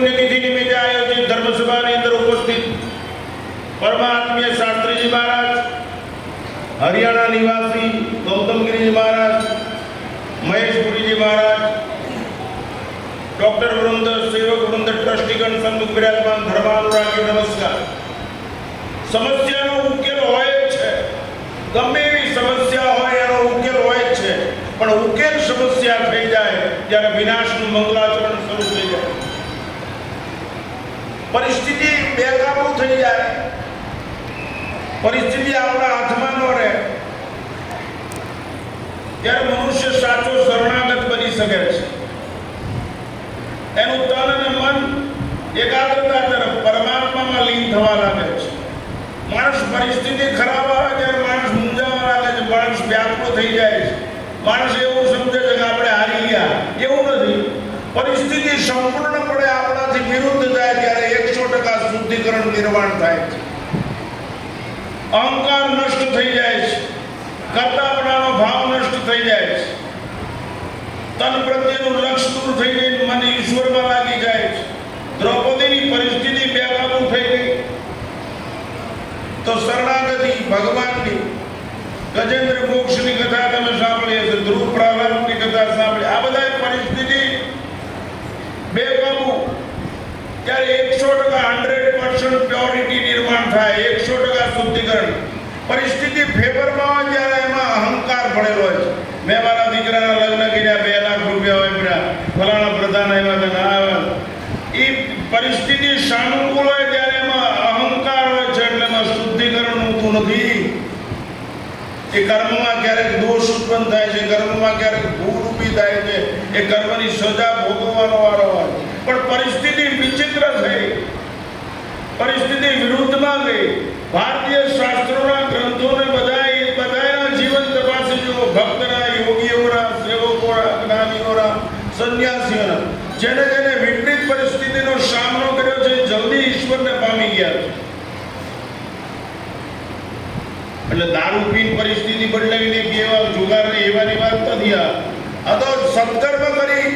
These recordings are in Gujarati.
પુણ્યતિથિ નિમિત્તે આયોજિત ધર્મસભાની અંદર ઉપસ્થિત પરમાત્મીય શાસ્ત્રીજી મહારાજ, હરિયાણા નિવાસી ગૌતમગીરીજી મહારાજ, મહેશપુરીજી મહારાજ, ડોક્ટર વૃંદ, સેવક વૃંદ, ટ્રસ્ટીગણ સન્મુખ વિરાજમાન ધર્માનુરાગી નમસ્કાર. સમસ્યાનો ઉકેલ હોય જ છે. ગમે એવી સમસ્યા હોય એનો ઉકેલ હોય જ છે. પણ ઉકેલ સમસ્યા થઈ જાય ત્યારે વિનાશનું મંગલાચરણ શરૂ થઈ જાય. પરિસ્થિતિ બેકાબુ થઈ જાય. પરિસ્થિતિ આપણા હાથમાં ન રહે. ત્યારે મનુષ્ય સાચો શરણાગત બની શકે છે. એનું તન અને મન એકાગ્રતા તરફ પરમાત્મામાં લીન થવા લાગે છે. માણસ પરિસ્થિતિ ખરાબ આવે ત્યારે માણસ મૂંઝાવા લાગે છે. માણસ વ્યાકુળ થઈ જાય છે. માણસ એવું સમજે છે કે આપણે હારી ગયા. એવું નથી. પરિસ્થિતિ સંપૂર્ણપણે આપણાથી વિરુદ્ધ થાય ત્યારે શુદ્ધિકરણ નિર્માણ થાય છે. અહંકાર નષ્ટ થઈ જાય છે. કર્તાપણાનો ભાવ નષ્ટ થઈ જાય છે. તન પ્રત્યેનું લક્ષ્ય દૂર થઈ ગઈ મન ઈશ્વરમાં લાગી જાય છે. દ્રૌપદીની પરિસ્થિતિ બેકાબુ થઈ ગઈ. તો શરણાગતિ ભગવાનની. ગજેન્દ્ર મોક્ષની કથા તમે સાંભળી હશે ધ્રુવ પ્રહલાદની કથા સાંભળી આ બધા પરિસ્થિતિ બેકાબુ ત્યારે એકસો ટકા હંડ્રેડ પર્સન્ટ પ્યોરિટી નિર્માણ થાય, એકસો ટકા શુદ્ધિકરણ. પરિસ્થિતિ ફેવરમાં હોય ત્યારે એમાં અહંકાર ભરેલો હોય છે. મેં મારા દીકરાના લગ્ન કર્યા, બે લાખ રૂપિયા પડ્યા ફલાણા પ્રધાન આવ્યા હતા, ના આવ્યા એ પરિસ્થિતિ સાનુકૂળ હોય ત્યારે એમાં અહંકાર હોય છે એટલે એમાં શુદ્ધિકરણ હોતું નથી. એ કર્મમાં ક્યારેક દોષ ઉત્પન્ન થાય છે કર્મમાં ક્યારેક ઊભી થાય છે. એ કર્મની સજા ભોગવવાનો વારો હોય પણ પરિસ્થિતિ વિચિત્ર થઈ. પરિસ્થિતિ વિરુદ્ધમાં ગઈ. ભારતીય શાસ્ત્રોના ગ્રંથોને બધાય બધાના જીવન તપાસી ભક્તના, યોગીઓના, સેવકોના, જ્ઞાનીઓના, સંન્યાસીઓના. જેને જેને વિપરીત પરિસ્થિતિનો સામનો કર્યો છે, જલ્દી ઈશ્વરને પામી ગયા છે. એટલે દારૂ પીન પરિસ્થિતિ બદલાવી નહીં કે એવા જુગારની એવાની વાત નથી આ તો સત્કર્મ કરી,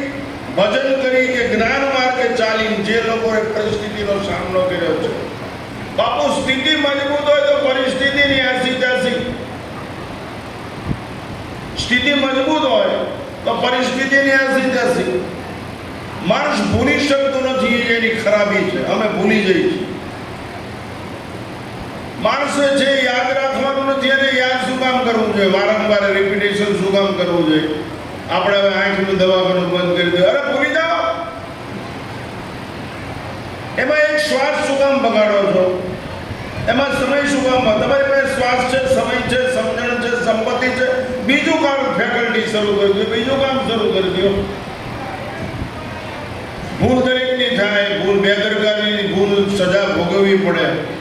ભજન કરી કે જ્ઞાન ચાલીને જે લોકોએ પરિસ્થિતિનો સામનો કર્યો છે. બાપુ, સ્થિતિ મજબૂત હોય તો પરિસ્થિતિની આસી ત્યાસી સ્થિતિ મજબૂત હોય તો પરિસ્થિતિની આસી ત્યાસી માણસ ભૂલી શકતો નથી, એની ખરાબી છે. અમે ભૂલી જઈએ છીએ. માણસે જે યાદ રાખવાનું નથી, એને યાદ શું કામ કરવું જોઈએ? વારંવાર રિપીટેશન શું કામ કરવું જોઈએ? આપણે હવે આંખનું દવાખાનું બંધ કરી દઈએ. અરે, ભૂલી જાઓ! એમાં એક શ્વાસ શું કામ બગાડો છો? એમાં સમય શું કામ તમારી પાસે શ્વાસ છે, સમય છે, સમજણ છે, સંપત્તિ છે. બીજું કામ ફેકલ્ટી શરૂ કરી દો. બીજું કામ શરૂ કરી દો. ભૂલ દરેકની થાય, ભૂલ બેદરકારીની, ભૂલ સજા ભોગવવી પડે.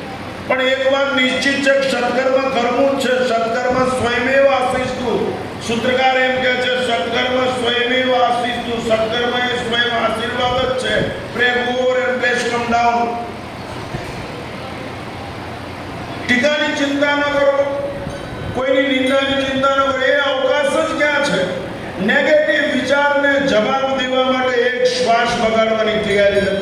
પણ એક વાત નિશ્ચિત છે, સત્કર્મ કરવું છે. સત્કર્મ સ્વયમેવ આશિસ્તુ સૂત્રકાર એમ કહે છે સત્કર્મ સ્વયમેવ આશિસ્તુ સત્કર્મ એ સ્વયં આશીર્વાદ જ છે. પ્રેમ over and bless come down ટીકાની ચિંતા ન કરો. કોઈની નિંદાની ચિંતા ન કરો. એ અવકાશ જ ક્યાં છે? નેગેટિવ વિચારને જવાબ દેવા માટે એક શ્વાસ બગાડવાની તૈયારી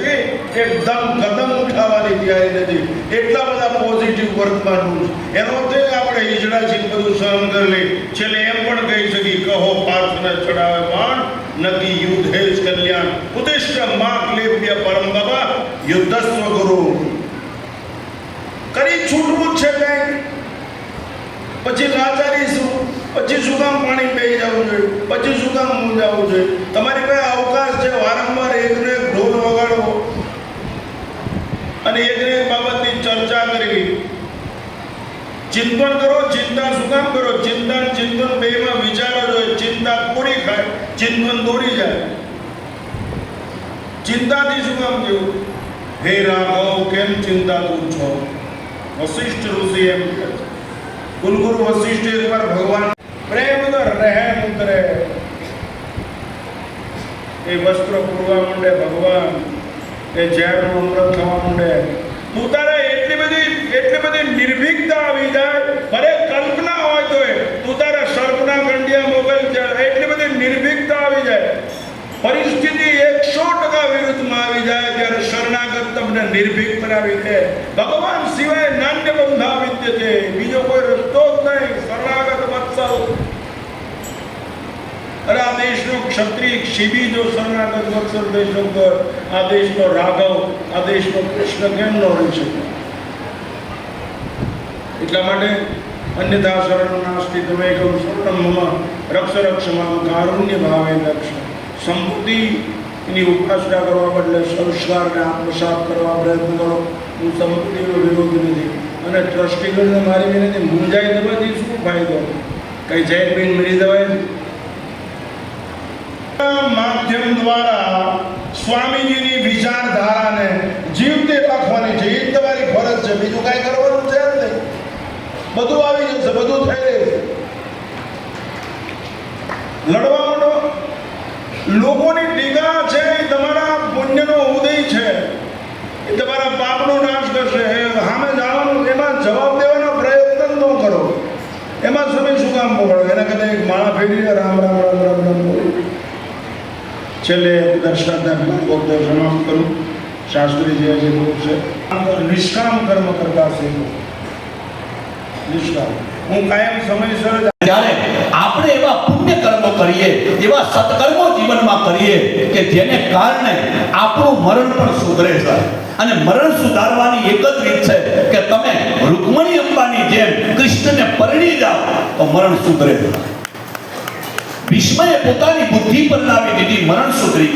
એકદમ કદમ ઉઠાવવાની તૈયારી નથી એટલા બધા પોઝિટિવ વર્તમાન છે એનો તે આપણે ઈજડા છે બધું સહન કરી લઈ છેલ્લે એમ પણ કહી શકી કહો પાર્થને ચડાવે બાણ નકી યુદ્ધ હે જ કલ્યાણ ઉદિષ્ટ માક લેવ્ય પરમ બાબા યુદ્ધસ્વ ગુરુ કરી છૂટવું જ છે કંઈક પછી લાચારી શું પછી શું કામ પાણી પી જવું જોઈએ પછી શું કામ મૂંઝાવવું જોઈએ તમારી પાસે અવકાશ છે વારંવાર એકનો એક ઢોલ વગાડવો અને એકને એક બાબતની ચર્ચા કરવી ચિંતન કરો ચિંતા શું કામ કરો ચિંતન ચિંતન બેમાં વિચારો જોઈએ ચિંતા પૂરી થાય ચિંતન દોડી જાય ચિંતાથી શું કામ જેવું હે રાઘવ કેમ ચિંતા તું છો વશિષ્ઠ ઋષિ એમ કહે છે કુલગુરુ વશિષ્ઠ એકવાર ભગવાન પ્રેમ નો રહેમ ઉતરે એ વસ્ત્ર પૂરવા માંડે ભગવાન એ ઝેરનું અમૃત થવા માંડે તું તારે એટલી બધી એટલી બધી નિર્ભીકતા આવી જાય, ભલે કલ્પના હોય તોય તું તારે સર્પના ગંડિયા મોબાઈલ એટલી બધી નિર્ભીકતા આવી જાય, પરિસ્થિતિ એકસો ટકા વિરુદ્ધમાં આવી જાય ત્યારે શરણાગત તમને નિર્ભીક બનાવી દે. ભગવાન સિવાય નાટ્ય બંધાવી વિદ્ય છે. બીજો કોઈ રસ્તો જ નહીં. શરણાગત વત્સલ અરે આ દેશનો ક્ષત્રિય શિબી જો શરણાગત વત્સલ દેશનો કર આ દેશનો રાઘવ, આ દેશનો કૃષ્ણ કેમ ન રહી શકે એટલા માટે અન્યથા શરણ નાસ્તિ તમે કહું શરણમ રક્ષ રક્ષ મમ કારુણ્ય ભાવે સંપત્તિ એની ઉપાસના કરવા બદલે સંસ્કારને આત્મસાત કરવા પ્રયત્ન કરો. હું સંપત્તિનો વિરોધ નથી અને ટ્રસ્ટીગણને મારી વિનંતી મૂંઝાઈ દેવાથી શું ફાયદો? કંઈ જૈન બિન મરી દેવાય માધ્યમ દ્વારા સ્વામીજીની વિચારધારાને જીવતે રાખવાની છે. એ તમારી ફરજ છે. બીજું કાંઈ કરવાનું છે જ નહીં. બધું આવી જશે. બધું થઈ રહ્યું લડવા માંડો લોકોની ટીકા છે એ તમારા પુણ્યનો ઉદય છે. એ તમારા પાપનો નાશ કરશે. સામે જવાનું એમાં જવાબ દેવાનો પ્રયત્ન ન કરો. એમાં સમય શું કામ પકડો એના કદાચ એક માળા ફેરીને રામ રામ છેલ્લે સમાપ્ત કરું શાસ્ત્રી જે બોલ છે. નિષ્કામ કર્મ કરતા છે હું કાયમ સમયસર જ્યારે આપણે એવા પુણ્ય કર્મો કરીએ, એવા સત્કર્મો જીવનમાં કરીએ કે જેને કારણે આપણું મરણ પણ સુધરે છે. અને મરણ સુધારવાની એક જ રીત છે કે તમે રૂકમણી અંબાની જેમ કૃષ્ણને પરણી જાઓ, તો મરણ સુધરે છે. ભીષ્મએ પોતાની બુદ્ધિ પર લાવી દીધી, મરણ સુધરી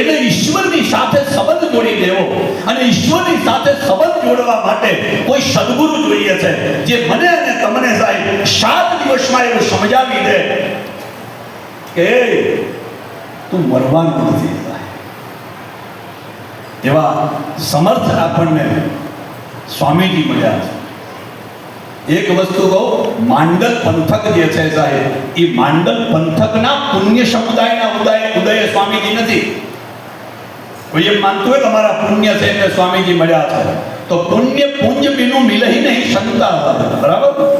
એટલે ઈશ્વરની સાથે સંબંધ જોડી દેવો અને ઈશ્વરની સાથે સંબંધ જોડવા માટે કોઈ સદગુરુ જોઈએ છે, જે મને અને તમને સાહેબ સાત દિવસમાં એવું સમજાવી દે કે, તું મરવાનું નથી એવા સમર્થ આપણને સ્વામીજી મળ્યા છે. એક વસ્તુ કહું, માંડલ પંથક જે છે સાહેબ, એ માંડલ પંથકના પુણ્ય સમુદાયના ઉદય ઉદય સ્વામીજી નથી. કોઈ એમ માનતું હોય તમારા પુણ્ય છે એટલે સ્વામીજી મળ્યા છે. તો પુણ્ય પુણ્ય બીનું મિલહી નહીં સંતા બરાબર?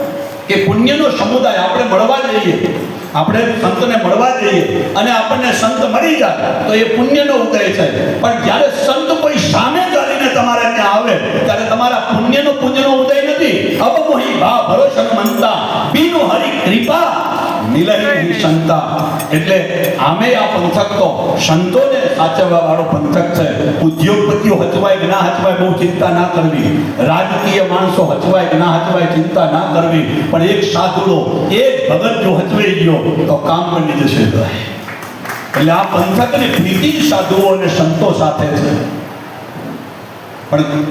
કે પુણ્યનો સમુદાય, આપણે મળવા જઈએ. આપણે સંતને મળવા જઈએ અને આપણને સંત મળી જાય. તો એ પુણ્યનો ઉદય છે. પણ જ્યારે સંત કોઈ સામે તમારે ત્યાં આવે, ત્યારે તમારા પુણ્યનો પુણ્યનો ઉદય નથી. અપમોહી ભા ભરોસન મનતા. બીનું હરિ કૃપા નિલયની સંતા. એટલે આમે આ પંથક તો સંતોને સાચવવા વાળો પંથક છે. ઉદ્યોગપતિઓ હચવાય કે ના હચવાય બહુ ચિંતા ના કરવી. રાજકીય માણસો હચવાય કે ના હચવાય ચિંતા ના કરવી. પણ એક સાધુડો એક ભગત જો હચવાઈ ગયો, તો કામ બની જશે. એટલે આ પંથકની પ્રીતિ સાધુઓ અને સંતો સાથે છે. પણ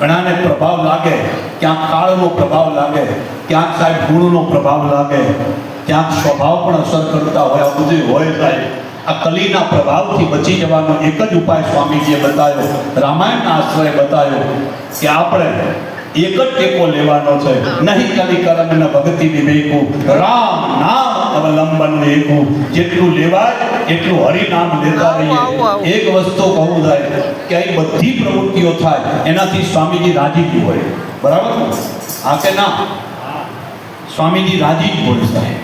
ઘણાને પ્રભાવ લાગે, ક્યાંક કાળનો પ્રભાવ લાગે, ક્યાંક સાહેબ ગુણનો પ્રભાવ લાગે, ક્યાંક સ્વભાવ પણ અસર કરતા હોય આ બધું હોય સાહેબ. આ કલીના પ્રભાવથી બચી જવાનો એક જ ઉપાય સ્વામીજીએ બતાવ્યો, રામાયણના આશ્રય બતાવ્યો, કે આપણે એક જ ટેકો લેવાનો છે. નહીં કલી કરમ ને ભક્તિ વિવેકું રામ, નામ અવલંબન લેવું જેટલું લેવાય એટલું હરિનામ લેતા રહીએ એક વસ્તુ કહું થાય કે અહીં બધી પ્રવૃત્તિઓ થાય એનાથી સ્વામીજી રાજી જ હોય બરાબર ને? હા કે ના સ્વામીજી રાજી જ હોય સાહેબ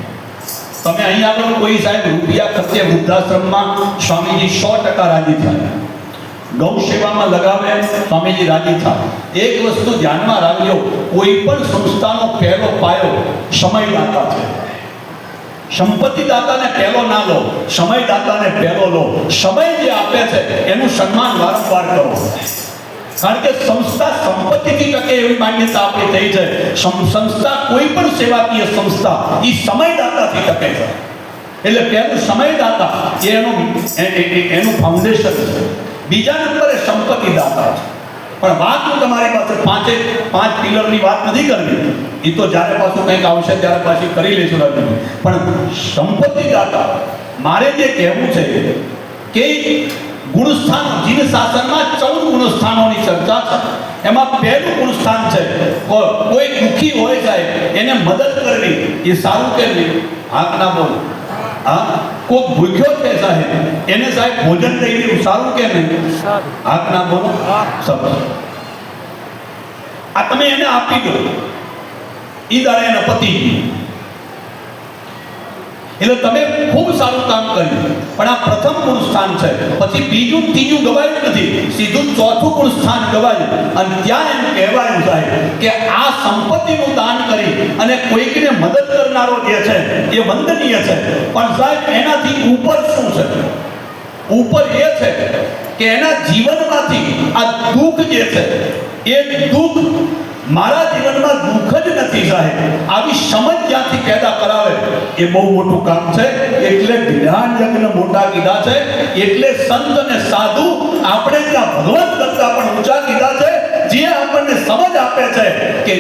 તમે અહીં આગળ કોઈ સાહેબ રૂપિયા ખર્ચે વૃદ્ધાશ્રમમાં સ્વામીજી સો ટકા રાજી થાય. ગૌ સેવામાં લગાવે સ્વામીજી રાજી થાય. એક વસ્તુ ધ્યાનમાં રાખજો કોઈ પણ સંસ્થાનો પહેલો પાયો સમયદાતા છે. સંપત્તિ દાતાને પહેલો ના લો સમય દાતાને પહેલો લો. સમય જે આપે છે, એનું સન્માન વારંવાર કરો. કારણ કે સંસ્થા સંપત્તિથી ટકે એવી માન્યતા આપણી થઈ છે. સંસ્થા કોઈ પણ સેવાકીય સંસ્થા એ સમયદાતાથી ટકે છે. એટલે પહેલું સમયદાતા, એ એનું એનું ફાઉન્ડેશન છે. બીજા નંબરે સંપત્તિ દાતા છે. પણ વાત હું તમારી પાસે પાંચે પાંચ પિલરની વાત નથી કરવી. એ તો જ્યારે પાછું કંઈક આવશે ત્યારે પાછી કરી લઈશું રાજુ પણ સંપત્તિ દાતા, મારે જે કહેવું છે કે ગુણસ્થાન જીન શાસનમાં ચૌદ ગુણસ્થાનોની ચર્ચા છે. એમાં પહેલું ગુણસ્થાન છે કોઈ દુઃખી હોય સાહેબ, એને મદદ કરવી. એ સારું કે નહીં હાથ ના બોલ. હા? કોક ભૂખ્યો છે સાહેબ. એને સાહેબ ભોજન લઈ ગયું સારું કે નહીં? હાથ ના બોલો. સરસ આ તમે એને આપી દો. ઈ દાડે એના પતી એટલે તમે ખૂબ સારું કામ કર્યું. પણ આ પ્રથમ ગુણ સ્થાન છે. પછી બીજું ત્રીજું ગવાયું નથી. સીધું ચોથું ગુણ સ્થાન ગવાયું. અને ત્યાં એમ કહેવાયું સાહેબ કે આ સંપત્તિનું દાન કરી અને કોઈકને મદદ કરનારો જે છે, એ વંદનીય છે. પણ સાહેબ, એનાથી ઉપર શું છે? ઉપર એ છે કે એના જીવનમાંથી આ દુઃખ જે છે, એ દુઃખ મારા જીવનમાં દુઃખ જ નથી સાહેબ. આવી સમજ ક્યાંથી પેદા કરાવે, એ બહુ મોટું કામ છે. એટલે જ્ઞાન યજ્ઞ મોટા કીધા છે. એટલે સંત અને સાધુ આપણે ત્યાં ભગવત કરતા પણ ઊંચા કીધા છે. જે આપણને સમજ આપે છે કે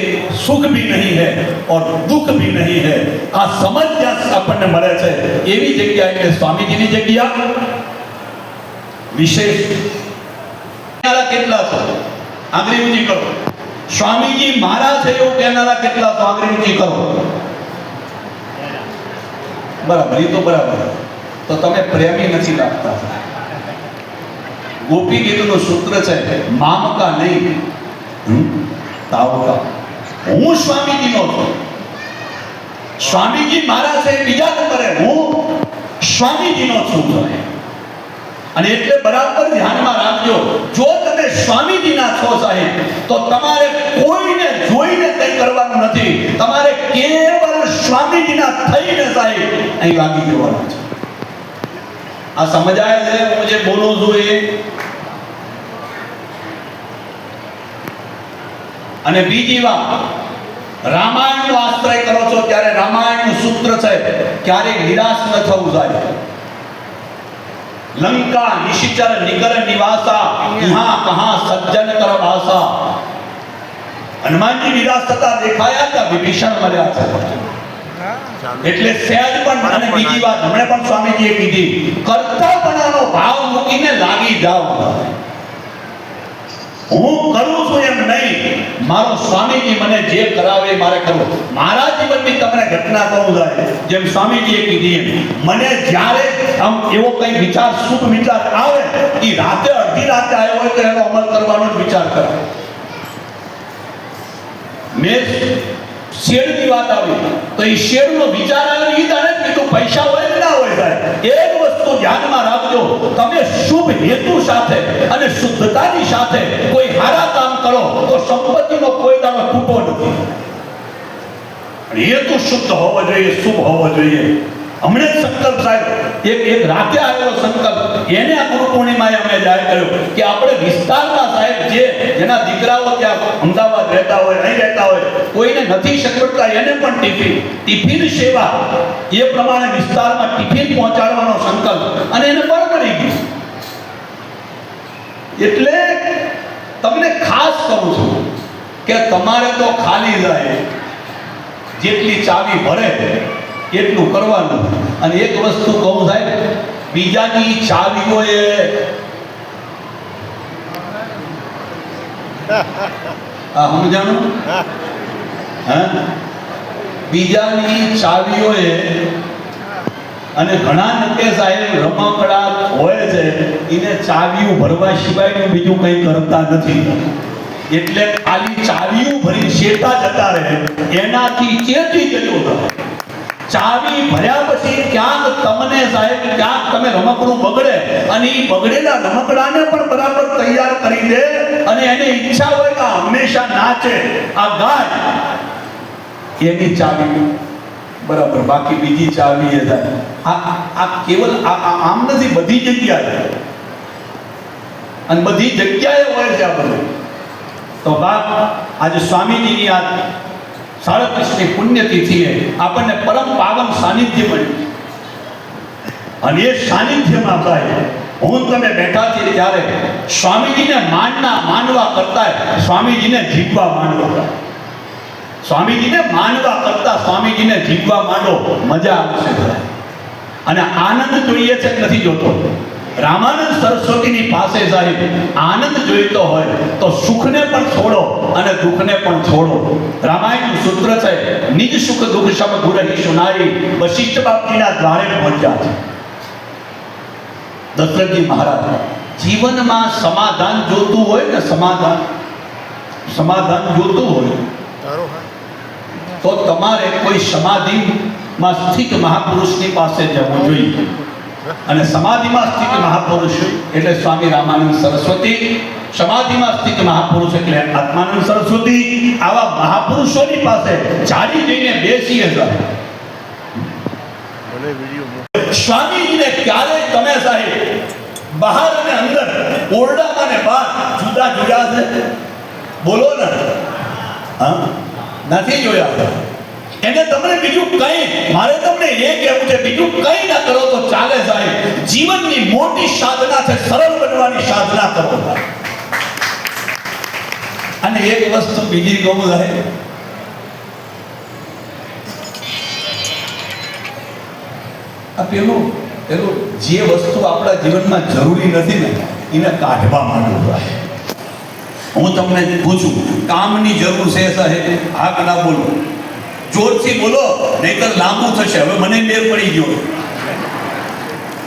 સુખ ભી નહીં હે ઓર દુઃખ ભી નહીં હે. આ સમજ જ્યાં આપણને મળે છે, એવી જગ્યા એટલે સ્વામીજીની જગ્યા. વિશેષ. કેટલા છો? આંગળી ઊંચી કરો. સ્વામીજી મારા છે એવું કહેનારા કેટલા આંગળી કરો? બરાબર, એ તો બરાબર. તો તમે પ્રેમી નથી લાગતા. ગોપી ગીતનું સૂત્ર છે મામકા નહીં તાવકા. હું સ્વામીજીનો છું. સ્વામીજી મારા છે, બીજા નંબરે હું સ્વામીજીનો છું. અને એટલે બરાબર ધ્યાનમાં રાખજો. જો તમે સ્વામીજીના છો સાહેબ, તો તમારે કોઈને જોઈને કંઈ કરવાનું નથી. તમારે કેવળ સ્વામીજીના થઈને સાહેબ અહીં લાગી જવાનું છે. આ સમજાય છે? હું જે બોલું છું એ? અને બીજી વાત, રામાયણનો આશ્રય કરો છો ત્યારે રામાયણનું સૂત્ર છે, ક્યારેય નિરાશ ન થવું જાય લંકા નિશિચર નિકર નિવાસા यहाँ कहाँ સજ્જન કર વાસા હનુમાનજી નિરાશ થતા દેખાયા કે વિભીષણ મળ્યા છે એટલે સહેજ પણ અને બીજી વાત હમણે પણ સ્વામીજીએ કીધી કર્તવ્યપણાનો ભાવ મૂકીને લાગી જાઓ હું કરું છું એમ નહીં મારો સ્વામીજી મને જે કરાવે એ મારે કરવું. મારા જીવનની તમને ઘટના કહું જાય જેમ સ્વામીજીએ કીધી એમ. મને જ્યારે આમ એવો કંઈ વિચાર શુભ વિચાર આવે એ રાતે અડધી રાતે આવ્યો હોય તો એનો અમલ કરવાનો જ વિચાર કરે. મેં શેરની વાત આવી? તો એ શેરનો વિચાર આવે એ જાણે કીધું, પૈસા હોય કે ના હોય સાહેબ? એક વસ્તુ ધ્યાનમાં રાખજો, તમે શુભ હેતુ સાથે અને શુદ્ધતાની સાથે કોઈ સારા કામ કરો, તો સંપત્તિનો કોઈ દાડો તૂટો નથી. હેતુ શુદ્ધ હોવો જોઈએ, શુભ હોવો જોઈએ. હમણે જ સંકલ્પ સાહેબ એક એક રાતે આવેલો સંકલ્પ. એને આ ગુરુ પૂર્ણિમાએ અમે જાહેર કર્યો કે આપણે વિસ્તારમાં સાહેબ જે જેના દીકરાઓ ત્યાં અમદાવાદ રહેતા હોય, અહીં રહેતા હોય, કોઈને નથી સગવડતા એને પણ ટિફિન. ટિફિન સેવા એ પ્રમાણે વિસ્તારમાં ટિફિન પહોંચાડવાનો સંકલ્પ. અને એને બળ કરી ગયું. એટલે તમને ખાસ કહું છું કે તમારે તો ખાલી રહે જેટલી ચાવી ભરે એટલું કરવાનું? અને એક વસ્તુ કહું સાહેબ, બીજાની ચાવીઓ એ આ સમજાણું? બીજાની ચાવીઓએ અને ઘણા નકે સાહેબ રમકડા હોય છે, એને ચાવીઓ ભરવા સિવાયનું બીજું કંઈ કરતા નથી. એટલે ખાલી ચાવીઓ ભરી શેતા જતા રહે. એનાથી ચેતી જતો થાય ચાવી ભર્યા પછી ક્યાંક તમને સાહેબ, ક્યાંક તમે રમકડું બગડે અને એ બગડેલા રમકડાને પણ બરાબર તૈયાર કરી દે અને એને ઈચ્છા હોય કે હંમેશા નાચે. આ ગાય, એની ચાવી બરાબર, બાકી બીજી ચાવી એ થાય. આ, આ- કેવલ, આ- આમ નથી, બધી જગ્યાએ. અને બધી જગ્યાએ હોય છે આ બધું. તો બાપ, આજે સ્વામીજીની આ સાડત્રીસની પુણ્યતિથિએ આપણને પરમ પાવન સાનિધ્ય મળ્યું. અને એ સાનિધ્યમાં ભાઈ, હું તમે બેઠા છીએ ત્યારે સ્વામીજીને માનના માનવા કરતા સ્વામીજીને જીવવા માંડો. સ્વામીજીને માનવા કરતા સ્વામીજીને જીવવા માંડો, મજા આવશે. અને આનંદ જોઈએ છે નથી જોતો. રામાનંદ સરસ્વતીની પાસે સાહેબ આનંદ જોઈતો હોય તો સુખને પણ છોડો અને દુઃખને પણ છોડો. રામાયણનું સૂત્ર છે નિજ સુખ દુઃખ સમ ગુરહી સુનારી વશિષ્ઠ બાપજીના દ્વારે પહોંચ્યા છે. દશરથજી મહારાજ જીવનમાં સમાધાન જોતું હોય ને સમાધાન? સમાધાન જોતું હોય? તો તમારે કોઈ સમાધિમાં સ્થિત મહાપુરુષની પાસે જવું જોઈએ. અને સમાધિમાં સ્થિત મહાપુરુષ એટલે સ્વામી રામાનંદ સરસ્વતી. સમાધિમાં સ્થિત મહાપુરુષ એટલે આત્માનંદ સરસ્વતી. આવા મહાપુરુષોની પાસે ચાલી જઈને બેસીએ સાહેબ સ્વામીજીને ક્યારેય તમે સાહેબ બહાર અને અંદર ઓરડામાં ને બહાર જુદા જુદા છે? બોલો ને. હા? નથી જોયા? એને તમને બીજું કઈ મારે તમને એ કહેવું છે, બીજું કઈ ના કરો તો ચાલે સાહેબ. જીવનની મોટી સાધના છે, સરળ બનવાની સાધના કરો. અને એક વસ્તુ બીજી કહું સાહેબ. પેલું પેલું જે વસ્તુ આપણા જીવનમાં જરૂરી નથી ને, એને કાઢવા માંડવું સાહેબ. હું તમને પૂછું, કામની જરૂર છે સાહેબ? હા કદા બોલો. જોરથી બોલો, નહીતર લાંબુ થશે. હવે મને મેર પડી ગયો.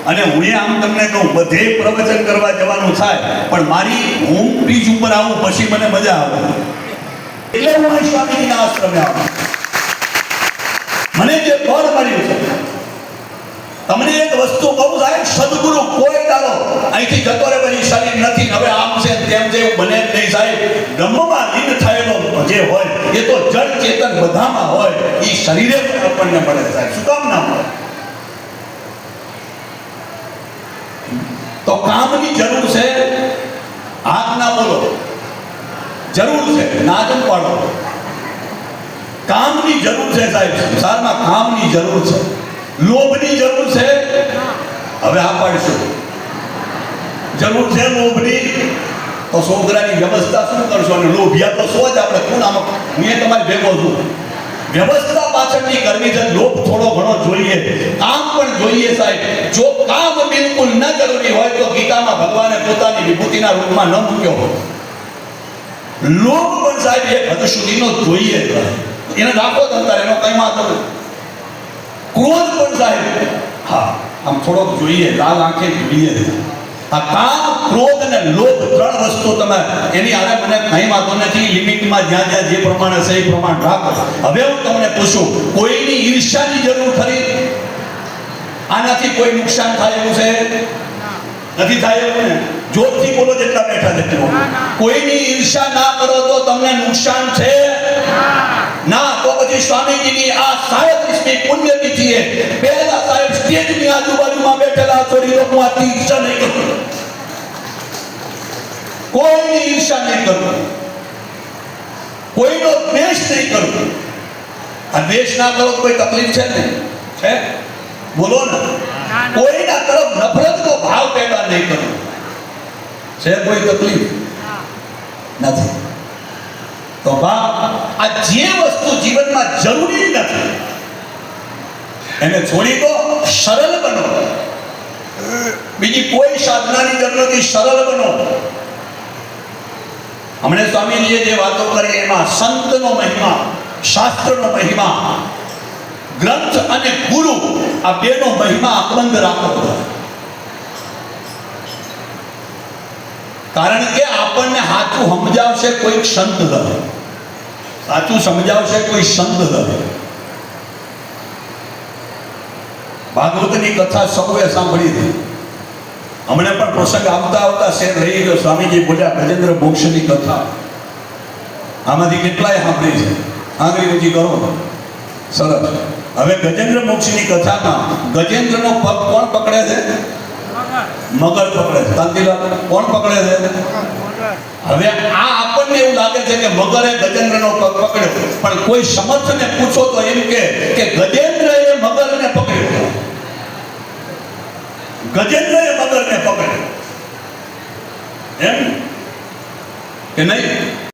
અને હું આમ તમને કહું, બધે પ્રવચન કરવા જવાનું થાય, પણ મારી હોમ પીચ ઉપર આવું પછી મને મજા આવે. એટલે હું સ્વામીજીના આશ્રમે આવું. મને જે ફળ મળ્યું છે, તમને એક વસ્તુ કહું સાહેબ, સદગુરુ કોઈ દાડો અહીંથી જતો રહે પછી શરીર નથી. હવે આમ છે તેમ છે જ નહીં સાહેબ. બ્રહ્મમાં લીન જે હોય એ તો જળ ચેતન બધામાં હોય એ શરીરે પણ આપણને મળે સાહેબ. શું કામ ના મળે? તો કામની જરૂર છે હાથ ના બોલો. જરૂર છે ના જ પાડો. કામની જરૂર છે સાહેબ સંસારમાં કામની જરૂર છે. લોભની જરૂર છે. હવે આ પાડશું. જરૂર છે લોભની. તો છોકરાની વ્યવસ્થા શું કરશો? અને લોભિયા તો શું જ આપણે કોણ આમાં મેં તમારે ભેગો છું. વ્યવસ્થા પાછળની કરવી છે. લોભ થોડો ઘણો જોઈએ. કામ પણ જોઈએ સાહેબ. જો કામ બિલકુલ ન જરૂરી હોય તો ગીતામાં ભગવાને પોતાની વિભૂતિના રૂપમાં ન મૂક્યો લોભ પણ સાહેબ એક હદ સુધીનો જોઈએ. જ. એને રાખો અંતર એનો કઈ વાંધો ક્રોધ પણ સાહેબ. હા, આમ થોડોક જોઈએ. લાલ આંખે જોઈએ. આ કામ ક્રોધ અને લોભ ત્રણ વસ્તુ તમે એની હારે મને કઈ વાંધો નથી લિમિટમાં જ્યાં જ્યાં જે પ્રમાણે છે એ પ્રમાણે રાખો. હવે હું તમને પૂછું કોઈની ઈર્ષ્યાની જરૂર ખરી? આનાથી કોઈ નુકસાન થાય એવું છે? નથી થાય એવું ને? જોરથી બોલો જેટલા બેઠા છે એટલું. કોઈની ઈર્ષ્યા ના કરો તો તમને નુકસાન છે? ના. તો પછી સ્વામીજીની આ સાડત્રીસમી પુણ્યતિથિએ પહેલા સાહેબ સ્ટેજની આજુબાજુમાં બેઠેલા છોડી હું આથી ઈર્ષા નહીં કરું કોઈની ઈર્ષા નહીં કરવું. કોઈનો દ્વેષ નહીં કરવું. આ દ્વેષ ના કરો કોઈ તકલીફ છે ને છે? બોલો ને. કોઈના તરફ નફરતનો ભાવ પેદા નહીં કરવો. છે કોઈ તકલીફ? નથી. તો બા આ જે વસ્તુ જીવનમાં જરૂરી નથી, એને છોડી દો, સરળ બનો. બીજી કોઈ સાધનાની જરૂર નથી, સરળ બનો. હમણે સ્વામીજીએ જે વાતો કરી, એમાં સંતનો મહિમા, શાસ્ત્રનો મહિમા, ગ્રંથ અને ગુરુ, આ બેનો મહિમા અકબંધ રાખો. કારણ કે આપણને સાચું સમજાવશે કોઈ સંત રહે સાચું સમજાવશે કોઈ સંત રહે ભાગવતની કથા સૌએ સાંભળી હતી હમણે પણ પ્રસંગ આવતા આવતા શેર રહી ગયો. સ્વામીજી બોલ્યા, ગજેન્દ્ર, મોક્ષની કથા. આમાંથી કેટલાય સાંભળી છે. આંગળી કરો સરસ. હવે ગજેન્દ્ર મોક્ષની કથામાં ગજેન્દ્રનો પગ કોણ પકડે છે? મગર પકડે છે. કાંતિલાલ કોણ પકડે છે? હવે આ આપણને એવું લાગે છે કે મગરે ગજેન્દ્રનો પગ પકડ્યો. પણ કોઈ સમર્થને પૂછો તો એમ કે કે ગજેન્દ્રએ મગરને પકડ્યો ગજેન્દ્રએ મગરને પકડ્યો. એમ? કે નહીં?